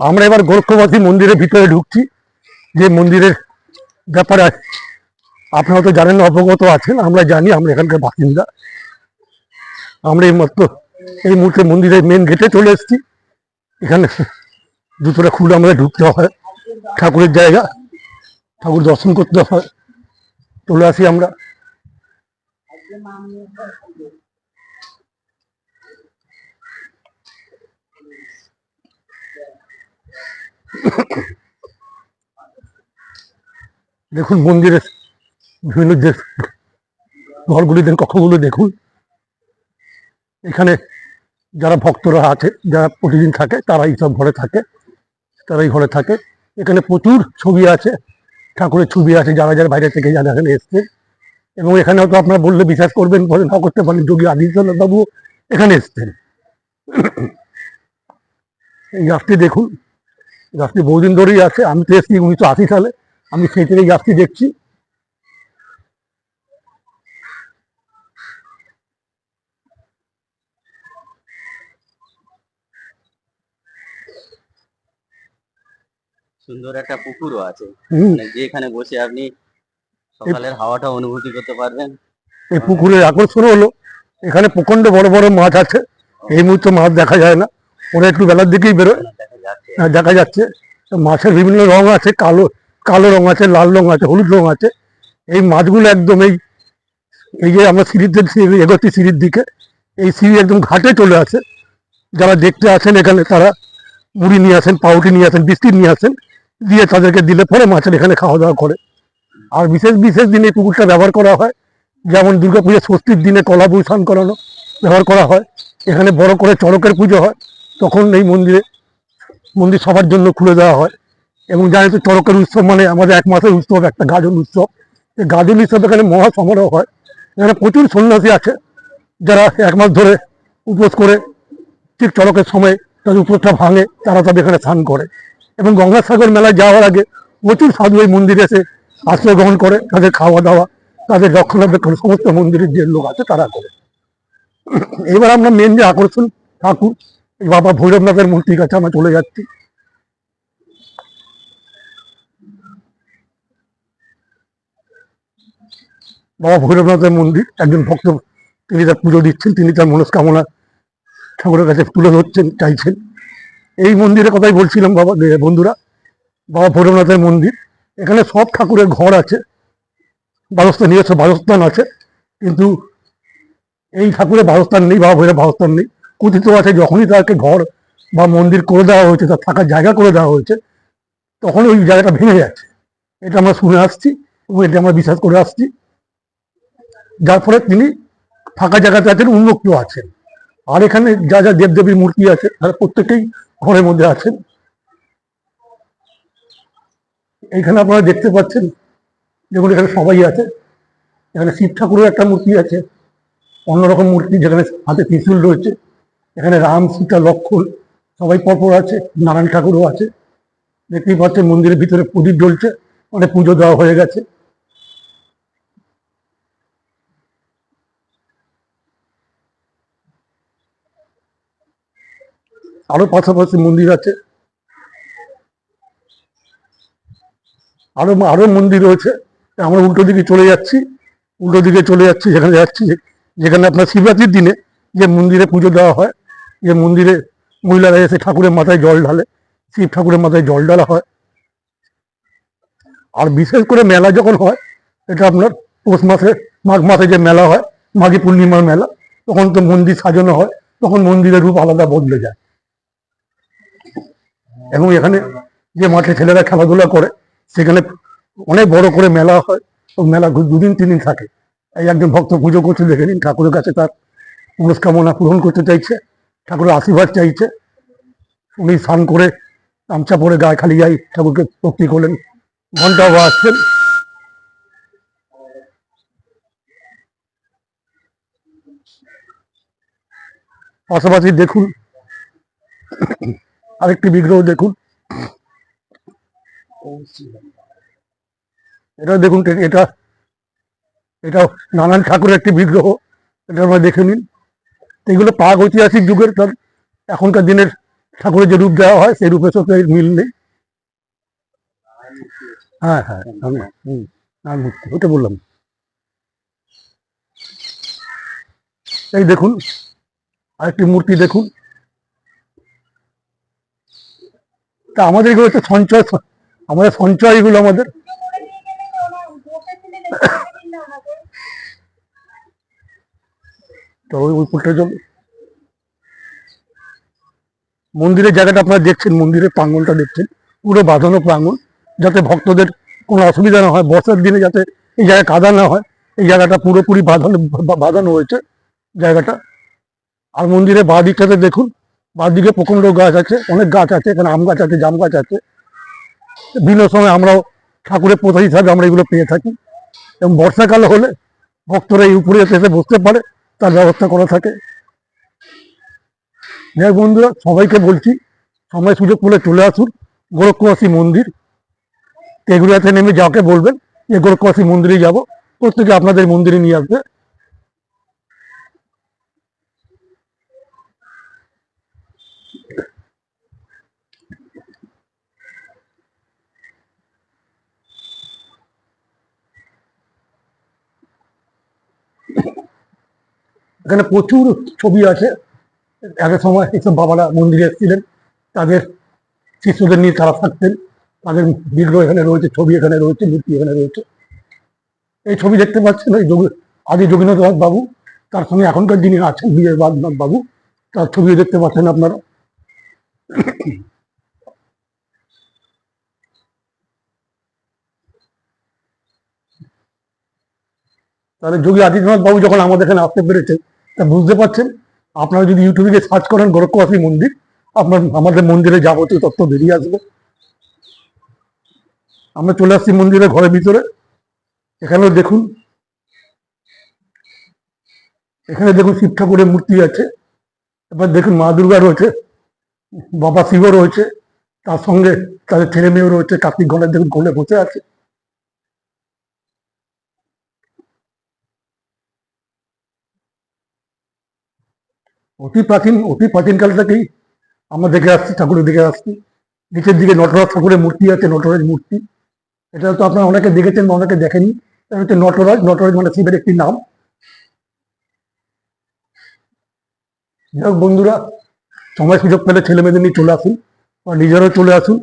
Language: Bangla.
আমরা এবার গোরক্ষবাসী মন্দিরের ভিতরে ঢুকছি। যে মন্দিরের ব্যাপারে আপনারা তো জানেন, অবগত আছেন, আমরা জানি, আমরা এখানকার বাসিন্দা। আমরা এই মাত্র এই মুহূর্তে মন্দিরের মেন গেটে চলে এসেছি। এখানে জুতোটা খুলে আমাদের ঢুকতে হয়। ঠাকুরের জায়গা। ঠাকুর দর্শন করতে হয়। চলে আসি আমরা। দেখুন মন্দিরের বিভিন্ন যে ঘরগুলি কক্ষগুলো দেখুন। এখানে যারা ভক্তরা আছে, যারা প্রতিদিন থাকে তারা এইসব ঘরে থাকে তারা এই ঘরে থাকে। এখানে প্রচুর ছবি আছে, ঠাকুরের ছবি আছে, যারা যারা বাইরে থেকে যারা এখানে এসছে। এবং এখানে হয়তো আপনারা বললে বিশ্বাস করবেন বলে না করতে পারেন, যোগী আদিত্যনাথ বাবু এখানে এসছেন। এই গাছটি দেখুন গাছটি বহুদিন ধরেই আছে, আমি তো এসেছি উনিশশো আশি সালে। আমি সেই থেকে গাছটি দেখছি। সুন্দর একটা পুকুরও আছে। মানে যেখানে বসে আপনি সকালের হাওয়াটা অনুভূতি করতে পারবেন। এই পুকুরের আকর্ষণ হলো এখানে প্রচণ্ড বড় বড় মাছ আছে। এই মুহূর্তে মাছ দেখা যায় না। ওরা একটু বেলার দিকেই বেরোয়। দেখা যাচ্ছে। তো মাছের বিভিন্ন রং আছে কালো কালো রং আছে, লাল রং আছে, হলুদ রং আছে। এই মাছগুলো একদম এই এই যে আমরা সিঁড়িতে সিঁড়ি এগোচ্ছি সিঁড়ির দিকে, এই সিঁড়ি একদম ঘাটে চলে আসে। যারা দেখতে আসেন এখানে, তারা মুড়ি নিয়ে আসেন পাউটি নিয়ে আসেন, বিস্কিট নিয়ে আসেন, দিয়ে তাদেরকে দিলে পরে মাছের এখানে খাওয়া দাওয়া করে। আর বিশেষ বিশেষ দিনে এই পুকুরটা ব্যবহার করা হয়। যেমন দুর্গাপুজোর ষষ্ঠীর দিনে কলা স্নান করানো ব্যবহার করা হয়। এখানে বড় করে চড়কের পুজো হয়। তখন এই মন্দিরে, মন্দির সবার জন্য খুলে দেওয়া হয়। এবং জানি তো চড়কের উৎসব মানে আমাদের এক মাসের উৎসব, একটা গাজন উৎসব, এই গাজন উৎসব এখানে মহা সমারোহ হয়। এখানে প্রচুর সন্ন্যাসী আছে যারা এক মাস ধরে উপোস করে ঠিক চড়কের সময় তাদের উপোসটা ভাঙে, তারা তবে এখানে স্নান করে। এবং গঙ্গাসাগর মেলায় যাওয়ার আগে প্রচুর সাধু এই মন্দিরে এসে আশ্রয় গ্রহণ করে, তাদের খাওয়া দাওয়া, তাদের রক্ষণাবেক্ষণ, সমস্ত মন্দিরের যে লোক আছে তারা করে। এবার আমরা মেন যে আকর্ষণ, ঠাকুর বাবা ভৈরবনাথের মূর্তির কাছে আমরা চলে যাচ্ছি। বাবা ভৈরবনাথের মন্দির, একজন ভক্ত, তিনি তার পুজো দিচ্ছেন, তিনি তার মনস্কামনা ঠাকুরের কাছে তুলে ধরছেন, চাইছেন। এই মন্দিরের কথাই বলছিলাম বাবা বন্ধুরা, বাবা ভৈরবনাথের মন্দির, এখানে সব ঠাকুরের ঘর আছে, বাসস্থান নিজস্ব বাসস্থান আছে, কিন্তু এই ঠাকুরের বাসস্থান নেই, বাবা ভৈরব বাসস্থান নেই। কথিত আছে, যখনই তাকে ঘর বা মন্দির করে দেওয়া হয়েছে, তার থাকার জায়গা করে দেওয়া হয়েছে তখন ওই জায়গাটা ভেঙে যাচ্ছে। এটা আমরা শুনে আসছি, এবং এটা আমরা বিশ্বাস করে আসছি। যার ফলে তিনি ফাঁকা জায়গাতে আছেন, উন্মুক্ত আছেন। আর এখানে যা যা দেবদেবীর মূর্তি আছে, তারা প্রত্যেকেই ঘরের মধ্যে আছেন। এখানে আপনারা দেখতে পাচ্ছেন যেগুলো এখানে সবাই আছে। এখানে শিব ঠাকুরের একটা মূর্তি আছে, অন্যরকম মূর্তি যেখানে হাতে ত্রিশূল রয়েছে। এখানে রাম, সীতা, লক্ষ্মণ, সবাই পরপর আছে, নারায়ণ ঠাকুরও আছে। দেখতেই পাচ্ছেন মন্দিরের ভিতরে প্রদীপ জ্বলছে অনেক পুজো দেওয়া হয়ে গেছে। আরও পাশাপাশি মন্দির আছে। আরও আরও মন্দির রয়েছে। আমরা উল্টো দিকে চলে যাচ্ছি। উল্টো দিকে চলে যাচ্ছি, যেখানে যাচ্ছি, যেখানে আপনার শিবরাত্রির দিনে যে মন্দিরে পুজো দেওয়া হয়, যে মন্দিরে মহিলারা এসে ঠাকুরের মাথায় জল ঢালে, শিব ঠাকুরের মাথায় জল ঢালা হয়। আর বিশেষ করে মেলা যখন হয়, এটা আপনার পৌষ মাসে, মাঘ মাসে যে মেলা হয়, মাঘী পূর্ণিমার মেলা, তখন তো মন্দির সাজানো হয়, তখন মন্দিরের রূপ আলাদা বদলে যায়। এবং এখানে যে মাঠে ছেলেরা খেলাধুলা করে, সেখানে অনেক বড় করে মেলা হয় ও মেলা দুদিন তিন দিন থাকে। এই একজন ভক্ত পুজো করতে দেখে নিন, ঠাকুরের কাছে তার মনস্কামনা পূরণ করতে চাইছে, ঠাকুরের আশীর্বাদ চাইছে। উনি স্নান করে গামছা পরে গায়ে খালি গায়ে ঠাকুরকে ভক্তি করলেন। ঘণ্টা আসছেন পাশাপাশি দেখুন আরেকটি বিগ্রহ দেখুন। এটা দেখুন, এটা এটা নানান ঠাকুরের একটি বিগ্রহ। এটা আমরা দেখে নিন। এগুলো প্রাগ ঐতিহাসিক যুগের তার এখনকার দিনের ঠাকুরের যে রূপ দেওয়া হয়, সেই রূপের সাথে মিল নেই। হ্যাঁ হ্যাঁ হুম মূর্তি ওটা বললাম। এই দেখুন, আরেকটি মূর্তি দেখুন। তা আমাদের এগুলো হচ্ছে সঞ্চয়, আমাদের সঞ্চয় এগুলো আমাদের। তো ওই মন্দিরের জায়গাটা আপনারা দেখছেন, মন্দিরের প্রাঙ্গনটা দেখছেন। পুরো বাঁধানো প্রাঙ্গণ যাতে ভক্তদের কোনো অসুবিধা না হয়, বর্ষার দিনে যাতে এই জায়গায় কাদা না হয়, এই জায়গাটা পুরোপুরি বাঁধানো বাঁধানো হয়েছে জায়গাটা। আর মন্দিরের বাঁ দিকটাতে দেখুন বাঁ দিকে প্রচণ্ড গাছ আছে, অনেক গাছ আছে, এখানে আম গাছ আছে, জাম গাছ আছে। বিভিন্ন সময় আমরাও ঠাকুরের প্রথা হিসাবে আমরা এগুলো পেয়ে থাকি। এবং বর্ষাকাল হলে ভক্তরা এই উপরে এসে বসতে পারে, তার ব্যবস্থা করা থাকে। যাই বন্ধুরা, সবাইকে বলছি, সময় সুযোগ পেলে চলে আসুন গোরক্ষবাসী মন্দির। তেগুড়িয়াতে নেমে যাকে বলবেন, যে গোরক্ষবাসী মন্দিরে যাব, প্রত্যেকে আপনাদের মন্দিরে নিয়ে আসবে। এখানে প্রচুর ছবি আছে। এক এক সময় এইসব বাবারা মন্দিরে এসেছিলেন। তাদের শিষ্যদের নিয়ে তারা থাকতেন। তাদের বিগ্রহ এখানে রয়েছে, ছবি এখানে রয়েছে, মূর্তি এখানে রয়েছে। এই ছবি দেখতে পাচ্ছেন ওই যোগী আদি যোগীনাথ বাবু তার সঙ্গে এখনকার যিনি আছেন বিজয় বাবু তার ছবিও দেখতে পাচ্ছেন আপনারা। তাহলে যোগী আদিত্যনাথ বাবু যখন আমাদের এখানে আসতে পেরেছে তা বুঝতে পারছেন? আপনারা যদি ইউটিউবে গিয়ে সার্চ করেন গোরক্ষবাসী মন্দির, আপনার, আমাদের মন্দিরে যাবতীয় তথ্য বেরিয়ে আসবে। আমরা চলে আসছি মন্দিরের ঘরের ভিতরে। এখানেও দেখুন। এখানে দেখুন শিব ঠাকুরের মূর্তি আছে। এবার দেখুন মা দুর্গা রয়েছে, বাবা শিবও রয়েছে, তার সঙ্গে তাদের ছেলে মেয়েও রয়েছে, কার্তিক গণেশ দেখুন কোলে বসে আছে। অতি প্রাচীন, অতি প্রাচীনকাল থেকেই আমরা দেখে আসছি, ঠাকুরের দেখে আসছি। নিচের দিকে নটরাজ ঠাকুরের মূর্তি আছে, নটরাজ মূর্তি। এটা তো আপনারা অনেকে দেখেছেন বা অনেকে দেখেনি এটা হচ্ছে নটরাজ নটরাজ মানে শিবের একটি নাম। যাই বন্ধুরা, সময় সুযোগ পেলে ছেলেমেয়েদের নিয়ে চলে আসুন বা নিজেরাও চলে আসুন।